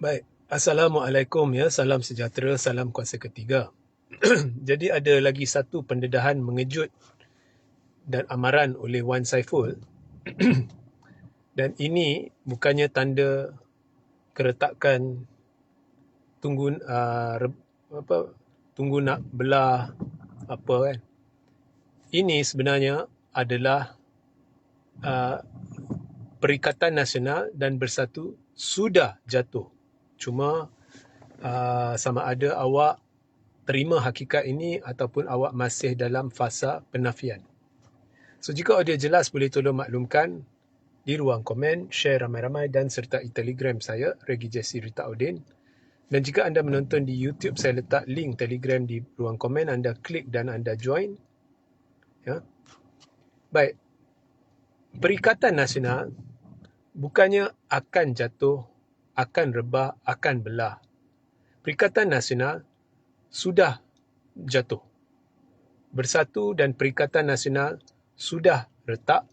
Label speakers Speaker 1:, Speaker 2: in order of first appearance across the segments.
Speaker 1: Baik, Assalamualaikum ya, salam sejahtera, salam kuasa ketiga. Jadi ada lagi satu pendedahan mengejut dan amaran oleh Wan Saiful. dan ini bukannya tanda keretakan tunggu uh, apa tunggu nak belah apa kan. Ini sebenarnya adalah uh, Perikatan Nasional dan Bersatu sudah jatuh Cuma uh, sama ada awak terima hakikat ini ataupun awak masih dalam fasa penafian. So jika audio jelas boleh tolong maklumkan di ruang komen, share ramai-ramai dan sertai telegram saya, Regi Jesse Rita Udin. Dan jika anda menonton di YouTube, saya letak link telegram di ruang komen, anda klik dan anda join. Ya. Baik. Perikatan Nasional bukannya akan jatuh akan rebah, akan belah. Perikatan Nasional sudah jatuh. Bersatu dan Perikatan Nasional sudah retak,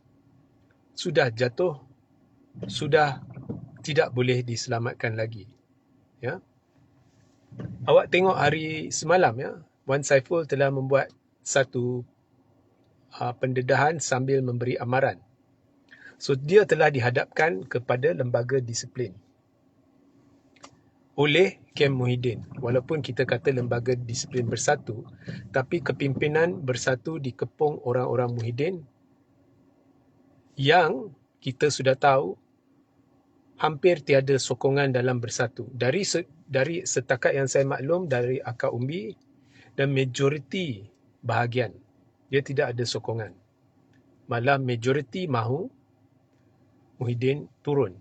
Speaker 1: sudah jatuh, sudah tidak boleh diselamatkan lagi. Ya. Awak tengok hari semalam ya, Wan Saiful telah membuat satu uh, pendedahan sambil memberi amaran. So dia telah dihadapkan kepada lembaga disiplin oleh Kem Muhyiddin. Walaupun kita kata lembaga disiplin bersatu, tapi kepimpinan bersatu dikepung orang-orang Muhyiddin yang kita sudah tahu hampir tiada sokongan dalam bersatu. Dari dari setakat yang saya maklum dari akar umbi dan majoriti bahagian dia tidak ada sokongan. Malah majoriti mahu Muhyiddin turun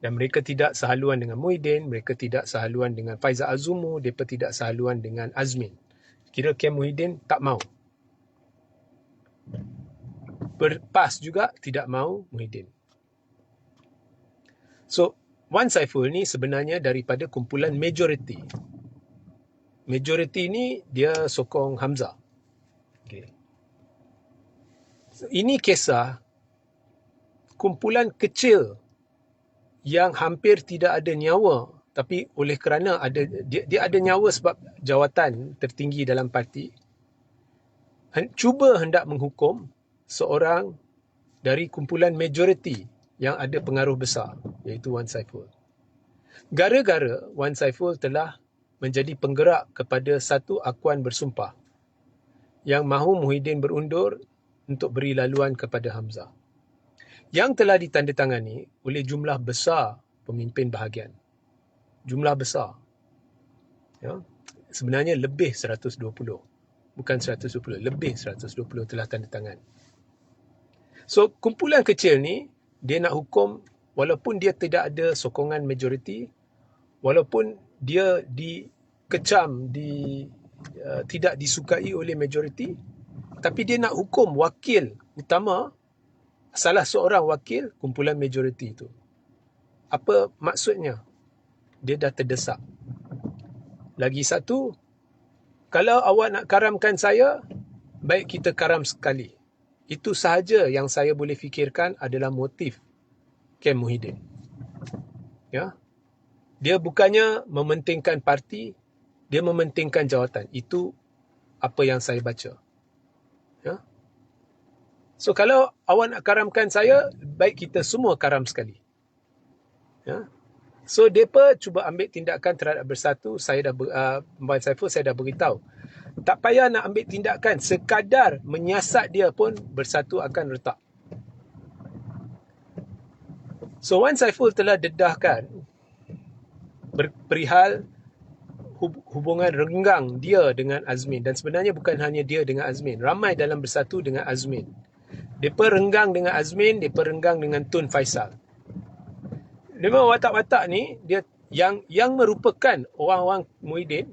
Speaker 1: dan mereka tidak sehaluan dengan Muhyiddin, mereka tidak sehaluan dengan Faizal Azumu, mereka tidak sehaluan dengan Azmin. Kira Kem Muhyiddin tak mau. Berpas juga tidak mau Muhyiddin. So, Wan Saiful ni sebenarnya daripada kumpulan majority. Majority ni dia sokong Hamzah. Okay. So, ini kisah kumpulan kecil yang hampir tidak ada nyawa. Tapi oleh kerana ada dia, dia ada nyawa sebab jawatan tertinggi dalam parti. Cuba hendak menghukum seorang dari kumpulan majoriti yang ada pengaruh besar iaitu Wan Saiful. Gara-gara Wan Saiful telah menjadi penggerak kepada satu akuan bersumpah yang mahu Muhyiddin berundur untuk beri laluan kepada Hamzah yang telah ditandatangani oleh jumlah besar pemimpin bahagian. Jumlah besar. Ya. Sebenarnya lebih 120. Bukan 120, lebih 120 telah tanda tangan. So, kumpulan kecil ni, dia nak hukum walaupun dia tidak ada sokongan majoriti, walaupun dia dikecam, di, uh, tidak disukai oleh majoriti, tapi dia nak hukum wakil utama salah seorang wakil kumpulan majoriti itu. Apa maksudnya? Dia dah terdesak. Lagi satu, kalau awak nak karamkan saya, baik kita karam sekali. Itu sahaja yang saya boleh fikirkan adalah motif Kem Muhyiddin. Ya. Dia bukannya mementingkan parti, dia mementingkan jawatan. Itu apa yang saya baca. So kalau awak nak karamkan saya, baik kita semua karam sekali. Ya. So depa cuba ambil tindakan terhadap bersatu, saya dah uh, Mbak Saiful saya dah beritahu. Tak payah nak ambil tindakan, sekadar menyiasat dia pun bersatu akan retak. So Wan Saiful telah dedahkan perihal hubungan renggang dia dengan Azmin dan sebenarnya bukan hanya dia dengan Azmin ramai dalam bersatu dengan Azmin Depa renggang dengan Azmin, depa renggang dengan Tun Faisal. Memang watak-watak ni dia yang yang merupakan orang-orang Muhyiddin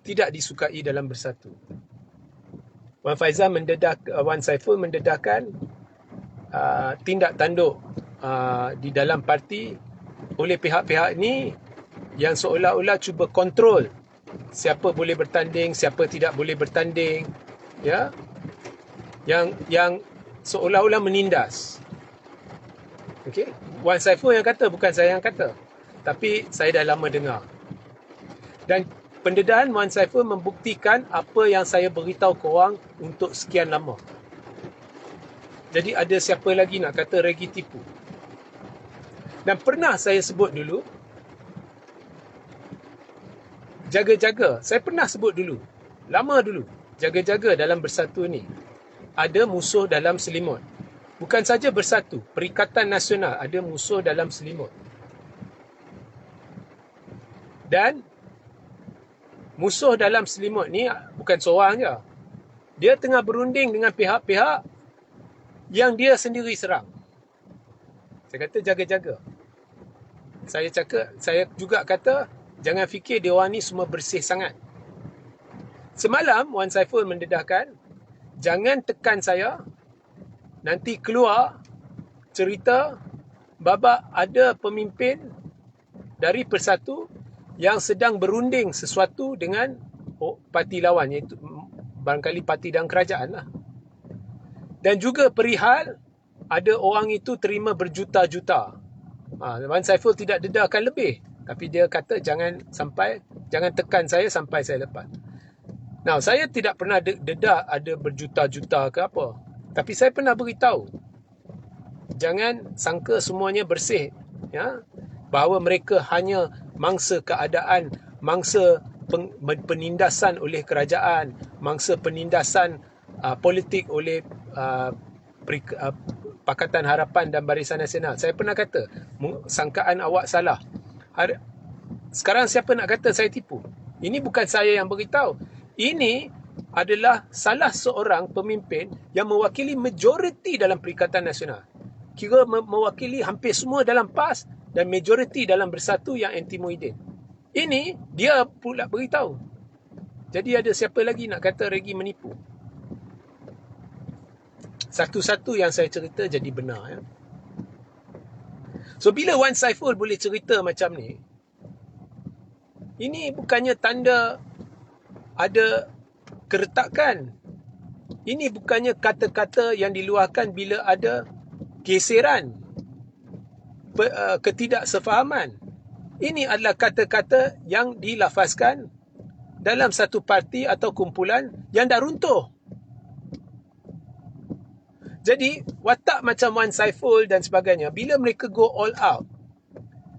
Speaker 1: tidak disukai dalam bersatu. Wan Faizal mendedah Wan Saiful mendedahkan uh, tindak tanduk uh, di dalam parti oleh pihak-pihak ini yang seolah-olah cuba kontrol siapa boleh bertanding, siapa tidak boleh bertanding, ya. Yang yang seolah-olah menindas. Okey, Wan Saiful yang kata bukan saya yang kata. Tapi saya dah lama dengar. Dan pendedahan Muhammad Saiful membuktikan apa yang saya beritahu korang untuk sekian lama. Jadi ada siapa lagi nak kata regi tipu. Dan pernah saya sebut dulu, jaga-jaga. Saya pernah sebut dulu, lama dulu, jaga-jaga dalam bersatu ni. Ada musuh dalam selimut. Bukan saja bersatu, Perikatan Nasional ada musuh dalam selimut. Dan musuh dalam selimut ni bukan seorang je. Dia tengah berunding dengan pihak-pihak yang dia sendiri serang. Saya kata jaga-jaga. Saya cakap, saya juga kata jangan fikir dia orang ni semua bersih sangat. Semalam Wan Saiful mendedahkan jangan tekan saya nanti keluar cerita babak ada pemimpin dari Persatu yang sedang berunding sesuatu dengan oh, parti lawan iaitu barangkali parti dan kerajaan lah. Dan juga perihal ada orang itu terima berjuta-juta. Ha, Wan Saiful tidak dedahkan lebih. Tapi dia kata jangan sampai, jangan tekan saya sampai saya lepas. Now, saya tidak pernah dedah ada berjuta-juta ke apa. Tapi saya pernah beritahu. Jangan sangka semuanya bersih. Ya? Bahawa mereka hanya mangsa keadaan, mangsa penindasan oleh kerajaan, mangsa penindasan uh, politik oleh uh, uh, Pakatan Harapan dan Barisan Nasional. Saya pernah kata, sangkaan awak salah. Sekarang siapa nak kata saya tipu? Ini bukan saya yang beritahu. Ini adalah salah seorang pemimpin yang mewakili majoriti dalam Perikatan Nasional. Kira mewakili hampir semua dalam PAS dan majoriti dalam Bersatu yang anti Muhyiddin. Ini dia pula beritahu. Jadi ada siapa lagi nak kata Regi menipu? Satu-satu yang saya cerita jadi benar. Ya? So bila Wan Saiful boleh cerita macam ni, ini bukannya tanda ada keretakan. Ini bukannya kata-kata yang diluahkan bila ada geseran, uh, ketidaksefahaman. Ini adalah kata-kata yang dilafazkan dalam satu parti atau kumpulan yang dah runtuh. Jadi, watak macam Wan Saiful dan sebagainya, bila mereka go all out,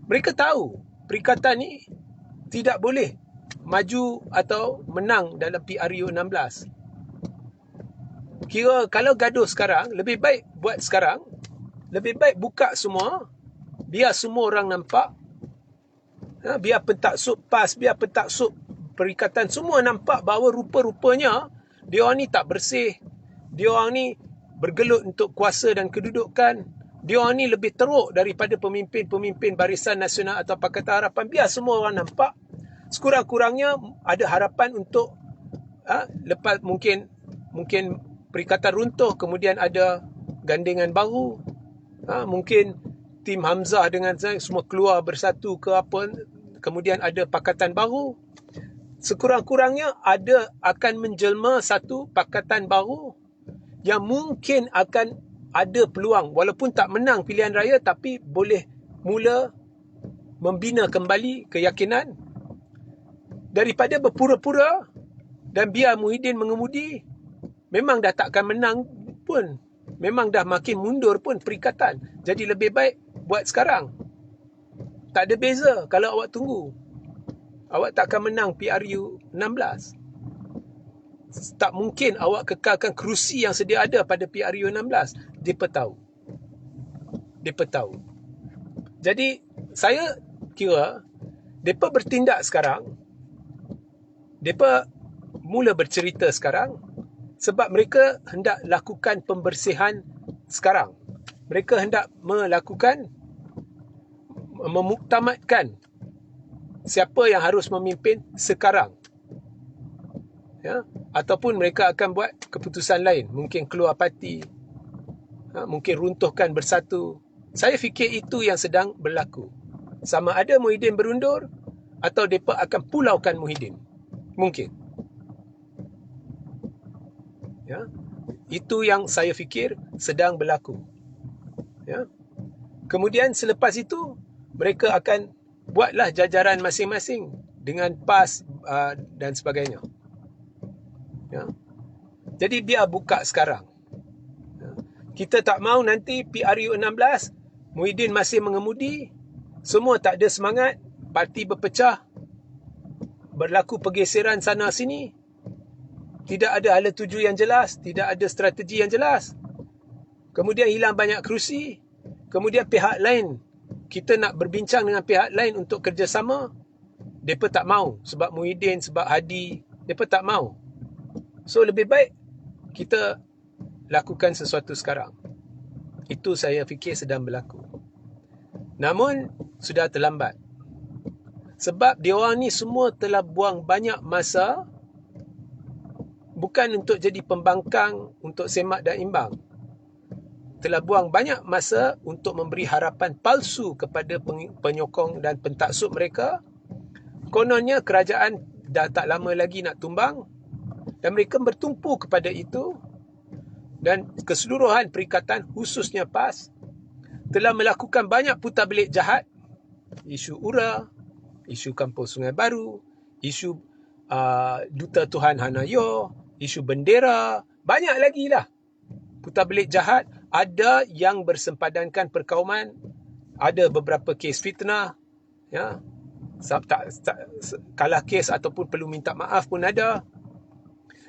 Speaker 1: mereka tahu perikatan ni tidak boleh maju atau menang dalam PRU 16. Kira kalau gaduh sekarang, lebih baik buat sekarang. Lebih baik buka semua. Biar semua orang nampak. Ha, biar pentaksub PAS, biar pentaksub perikatan semua nampak bahawa rupa-rupanya dia orang ni tak bersih. Dia orang ni bergelut untuk kuasa dan kedudukan. Dia orang ni lebih teruk daripada pemimpin-pemimpin Barisan Nasional atau Pakatan Harapan. Biar semua orang nampak sekurang-kurangnya ada harapan untuk ha, lepas mungkin mungkin perikatan runtuh kemudian ada gandingan baru ha, mungkin tim Hamzah dengan saya semua keluar bersatu ke apa kemudian ada pakatan baru. Sekurang-kurangnya ada akan menjelma satu pakatan baru yang mungkin akan ada peluang. Walaupun tak menang pilihan raya tapi boleh mula membina kembali keyakinan daripada berpura-pura dan biar Muhyiddin mengemudi memang dah takkan menang pun. Memang dah makin mundur pun perikatan. Jadi lebih baik buat sekarang. Tak ada beza kalau awak tunggu. Awak takkan menang PRU 16 tak mungkin awak kekalkan kerusi yang sedia ada pada PRU 16 depa tahu. Depa tahu. Jadi saya kira depa bertindak sekarang mereka mula bercerita sekarang sebab mereka hendak lakukan pembersihan sekarang. Mereka hendak melakukan memuktamadkan siapa yang harus memimpin sekarang. Ya, ataupun mereka akan buat keputusan lain, mungkin keluar parti. Ha, mungkin runtuhkan bersatu. Saya fikir itu yang sedang berlaku. Sama ada Muhyiddin berundur atau mereka akan pulaukan Muhyiddin. Mungkin. Ya. Itu yang saya fikir sedang berlaku. Ya. Kemudian selepas itu mereka akan buatlah jajaran masing-masing dengan PAS uh, dan sebagainya. Ya. Jadi biar buka sekarang. Ya. Kita tak mau nanti PRU 16 Muhyiddin masih mengemudi, semua tak ada semangat, parti berpecah, berlaku pergeseran sana sini. Tidak ada hala tuju yang jelas, tidak ada strategi yang jelas. Kemudian hilang banyak kerusi. Kemudian pihak lain, kita nak berbincang dengan pihak lain untuk kerjasama. Mereka tak mau sebab Muhyiddin, sebab Hadi. Mereka tak mau. So lebih baik kita lakukan sesuatu sekarang. Itu saya fikir sedang berlaku. Namun sudah terlambat. Sebab dia orang ni semua telah buang banyak masa bukan untuk jadi pembangkang untuk semak dan imbang. Telah buang banyak masa untuk memberi harapan palsu kepada penyokong dan pentaksub mereka. Kononnya kerajaan dah tak lama lagi nak tumbang dan mereka bertumpu kepada itu dan keseluruhan perikatan khususnya PAS telah melakukan banyak putar belik jahat isu URA, isu kampung Sungai Baru, isu uh, Duta Tuhan Hanayo, isu bendera, banyak lagi lah. Putar belik jahat, ada yang bersempadankan perkauman, ada beberapa kes fitnah, ya. Tak, tak, kalah kes ataupun perlu minta maaf pun ada.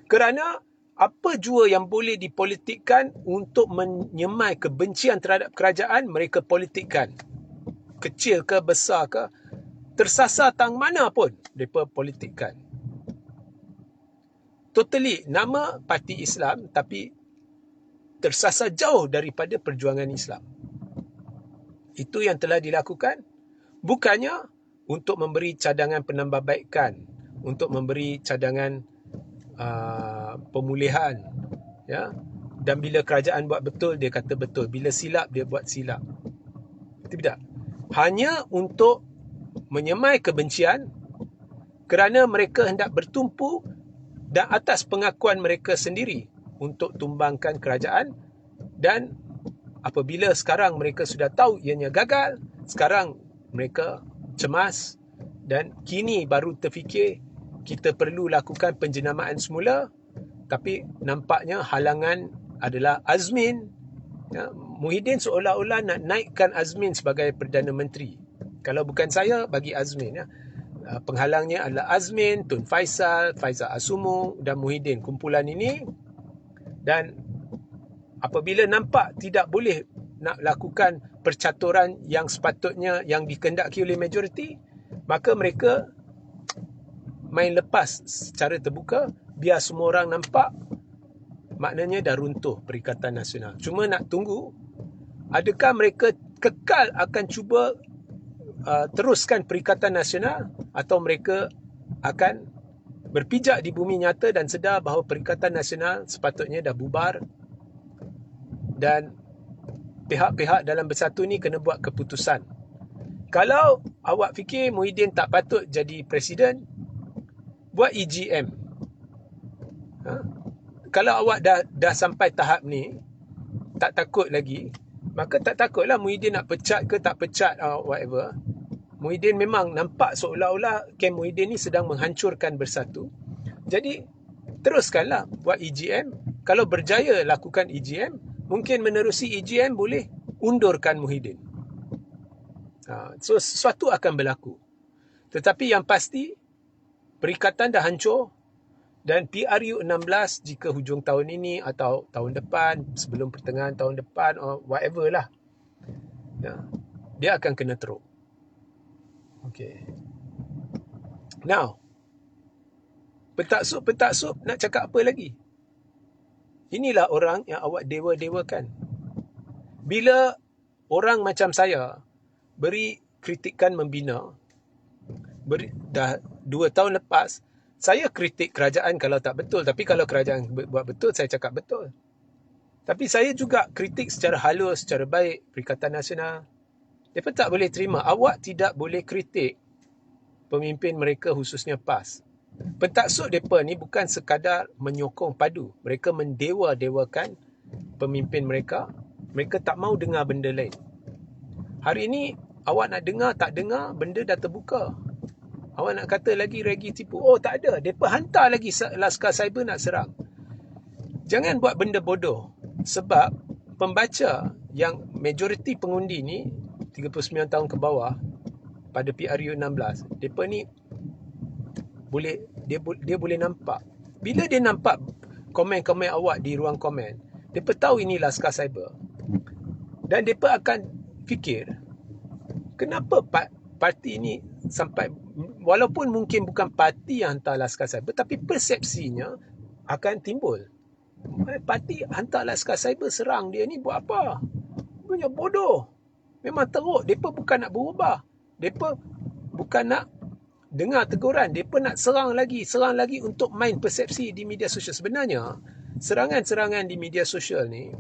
Speaker 1: Kerana apa jua yang boleh dipolitikkan untuk menyemai kebencian terhadap kerajaan, mereka politikkan. Kecil ke besar ke, tersasar tang mana pun mereka politikkan. Totally nama parti Islam tapi tersasar jauh daripada perjuangan Islam. Itu yang telah dilakukan bukannya untuk memberi cadangan penambahbaikan, untuk memberi cadangan uh, pemulihan ya. Dan bila kerajaan buat betul dia kata betul, bila silap dia buat silap. Tidak. Hanya untuk menyemai kebencian kerana mereka hendak bertumpu dan atas pengakuan mereka sendiri untuk tumbangkan kerajaan. Dan apabila sekarang mereka sudah tahu ianya gagal sekarang mereka cemas dan kini baru terfikir kita perlu lakukan penjenamaan semula. Tapi nampaknya halangan adalah Azmin. Ya, Muhyiddin seolah-olah nak naikkan Azmin sebagai Perdana Menteri kalau bukan saya, bagi Azmin. Ya. Uh, penghalangnya adalah Azmin, Tun Faisal, Faizal Asumu dan Muhyiddin. Kumpulan ini. Dan apabila nampak tidak boleh nak lakukan percaturan yang sepatutnya yang dikendaki oleh majoriti, maka mereka main lepas secara terbuka, biar semua orang nampak maknanya dah runtuh Perikatan Nasional. Cuma nak tunggu, adakah mereka kekal akan cuba uh, teruskan perikatan nasional atau mereka akan berpijak di bumi nyata dan sedar bahawa perikatan nasional sepatutnya dah bubar dan pihak-pihak dalam bersatu ni kena buat keputusan. Kalau awak fikir Muhyiddin tak patut jadi presiden, buat EGM. Ha? Kalau awak dah dah sampai tahap ni, tak takut lagi, maka tak takutlah Muhyiddin nak pecat ke tak pecat uh, whatever. Muhyiddin memang nampak seolah-olah Kem Muhyiddin ni sedang menghancurkan bersatu. Jadi, teruskanlah buat EGM. Kalau berjaya lakukan EGM, mungkin menerusi EGM boleh undurkan Muhyiddin. Ha, so, sesuatu akan berlaku. Tetapi yang pasti, perikatan dah hancur dan PRU 16 jika hujung tahun ini atau tahun depan, sebelum pertengahan tahun depan or whatever lah, ya, dia akan kena teruk. Okay. Now, pentaksub-pentaksub nak cakap apa lagi? Inilah orang yang awak dewa-dewakan. Bila orang macam saya beri kritikan membina, beri, dah dua tahun lepas, saya kritik kerajaan kalau tak betul. Tapi kalau kerajaan buat betul, saya cakap betul. Tapi saya juga kritik secara halus, secara baik Perikatan Nasional, mereka tak boleh terima. Awak tidak boleh kritik pemimpin mereka khususnya PAS. Pentaksud mereka ni bukan sekadar menyokong padu. Mereka mendewa-dewakan pemimpin mereka. Mereka tak mau dengar benda lain. Hari ini awak nak dengar tak dengar benda dah terbuka awak nak kata lagi regi tipu oh tak ada depa hantar lagi laskar cyber nak serang jangan buat benda bodoh sebab pembaca yang majoriti pengundi ni 39 tahun ke bawah pada PRU 16 depa ni boleh dia dia boleh nampak. Bila dia nampak komen-komen awak di ruang komen depa tahu ini laskar cyber. Dan depa akan fikir kenapa parti ini sampai walaupun mungkin bukan parti yang hantar laskar cyber tapi persepsinya akan timbul. Parti hantar laskar cyber serang dia ni buat apa? Punya bodoh memang teruk depa bukan nak berubah depa bukan nak dengar teguran depa nak serang lagi serang lagi untuk main persepsi di media sosial sebenarnya serangan-serangan di media sosial ni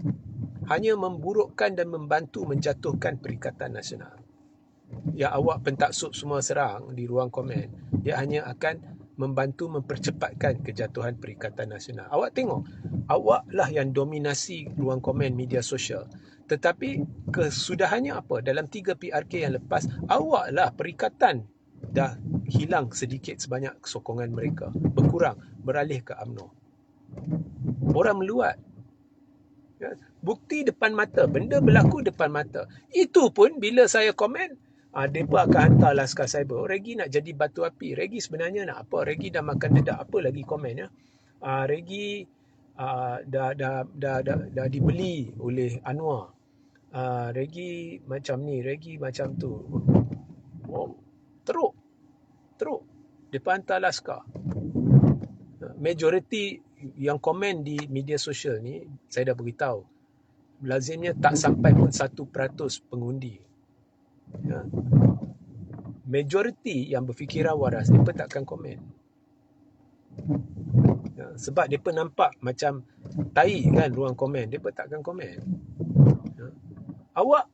Speaker 1: hanya memburukkan dan membantu menjatuhkan Perikatan Nasional. Yang awak pentaksub semua serang di ruang komen, dia hanya akan membantu mempercepatkan kejatuhan Perikatan Nasional. Awak tengok, awaklah yang dominasi ruang komen media sosial. Tetapi kesudahannya apa? Dalam 3 PRK yang lepas, awaklah perikatan dah hilang sedikit sebanyak sokongan mereka. Berkurang, beralih ke UMNO. Orang meluat. Ya, bukti depan mata, benda berlaku depan mata. Itu pun bila saya komen, ah depa akan hantar laskar cyber. Oh, Regi nak jadi batu api. Regi sebenarnya nak apa? Regi dah makan dedak apa lagi komen ya? Ah Regi ah, dah, dah, dah, dah, dah dibeli oleh Anwar. Ah Regi macam ni, Regi macam tu. Oh, teruk. Teruk. Depa hantar laskar. Majoriti yang komen di media sosial ni saya dah beritahu lazimnya tak sampai pun 1% pengundi ya. majoriti yang berfikiran waras mereka takkan komen ya. sebab mereka nampak macam tai kan ruang komen mereka takkan komen. Awak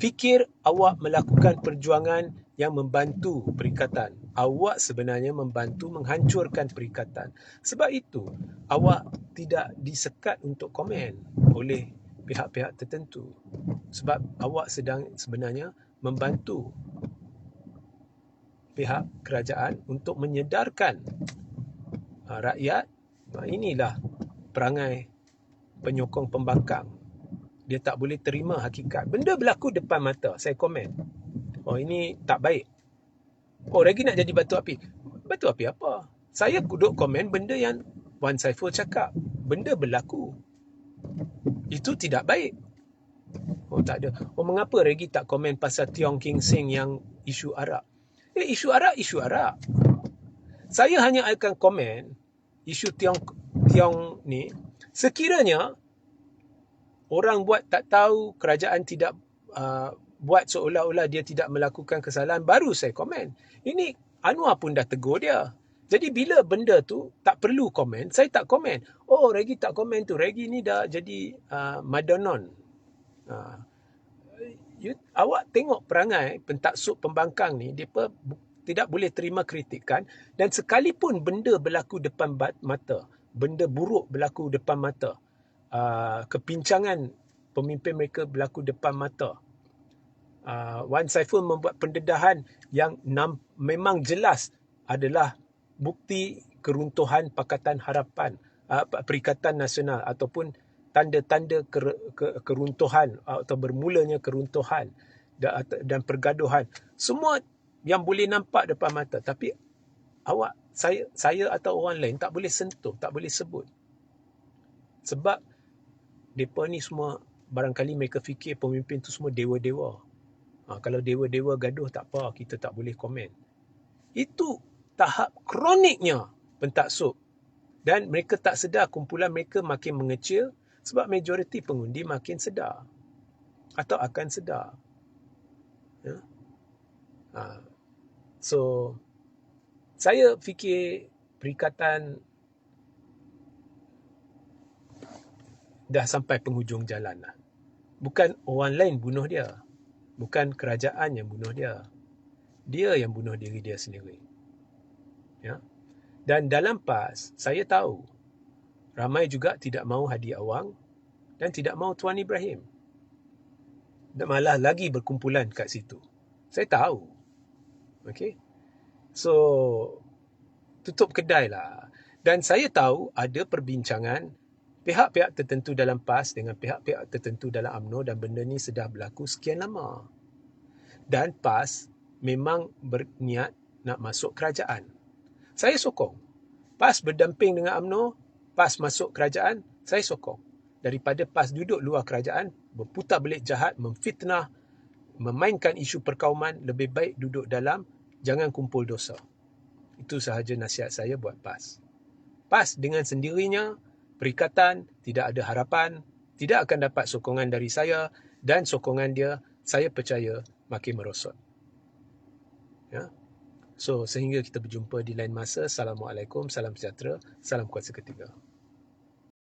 Speaker 1: fikir awak melakukan perjuangan yang membantu perikatan awak sebenarnya membantu menghancurkan perikatan. Sebab itu, awak tidak disekat untuk komen oleh pihak-pihak tertentu. Sebab awak sedang sebenarnya membantu pihak kerajaan untuk menyedarkan uh, rakyat uh, inilah perangai penyokong pembangkang. Dia tak boleh terima hakikat. Benda berlaku depan mata. Saya komen. Oh ini tak baik. Oh, Regi nak jadi batu api. Batu api apa? Saya duduk komen benda yang Wan Saiful cakap. Benda berlaku. Itu tidak baik. Oh, tak ada. Oh, mengapa Regi tak komen pasal Tiong King Sing yang isu Arab? Eh, isu Arab, isu Arab. Saya hanya akan komen isu Tiong Tiong ni sekiranya orang buat tak tahu kerajaan tidak uh, buat seolah-olah dia tidak melakukan kesalahan baru saya komen. Ini Anwar pun dah tegur dia. Jadi bila benda tu tak perlu komen, saya tak komen. Oh, Regi tak komen tu. Regi ni dah jadi uh, Madanon. Uh, you, awak tengok perangai pentaksub pembangkang ni, dia tidak boleh terima kritikan dan sekalipun benda berlaku depan mata, benda buruk berlaku depan mata, uh, kepincangan pemimpin mereka berlaku depan mata, uh, Wan Saiful membuat pendedahan yang nam, memang jelas adalah bukti keruntuhan Pakatan Harapan uh, Perikatan Nasional ataupun tanda-tanda ker, ke, keruntuhan atau bermulanya keruntuhan dan, dan pergaduhan. Semua yang boleh nampak depan mata tapi awak saya saya atau orang lain tak boleh sentuh tak boleh sebut. Sebab depa ni semua barangkali mereka fikir pemimpin tu semua dewa-dewa Ha, kalau dewa-dewa gaduh tak apa, kita tak boleh komen. Itu tahap kroniknya pentaksub. Dan mereka tak sedar kumpulan mereka makin mengecil sebab majoriti pengundi makin sedar. Atau akan sedar. Ya? Ha. So, saya fikir perikatan dah sampai penghujung jalan lah. Bukan orang lain bunuh dia. Bukan kerajaan yang bunuh dia. Dia yang bunuh diri dia sendiri. Ya. Dan dalam PAS, saya tahu ramai juga tidak mahu Hadi Awang dan tidak mahu Tuan Ibrahim. malah lagi berkumpulan kat situ. Saya tahu. Okay. So, tutup kedai lah. Dan saya tahu ada perbincangan pihak-pihak tertentu dalam PAS dengan pihak-pihak tertentu dalam AMNO dan benda ni sudah berlaku sekian lama. Dan PAS memang berniat nak masuk kerajaan. Saya sokong. PAS berdamping dengan AMNO, PAS masuk kerajaan, saya sokong. Daripada PAS duduk luar kerajaan, berputar belik jahat, memfitnah, memainkan isu perkauman, lebih baik duduk dalam, jangan kumpul dosa. Itu sahaja nasihat saya buat PAS. PAS dengan sendirinya, perikatan, tidak ada harapan, tidak akan dapat sokongan dari saya dan sokongan dia, saya percaya, makin merosot. Ya. So, sehingga kita berjumpa di lain masa. Assalamualaikum, salam sejahtera, salam kuasa ketiga.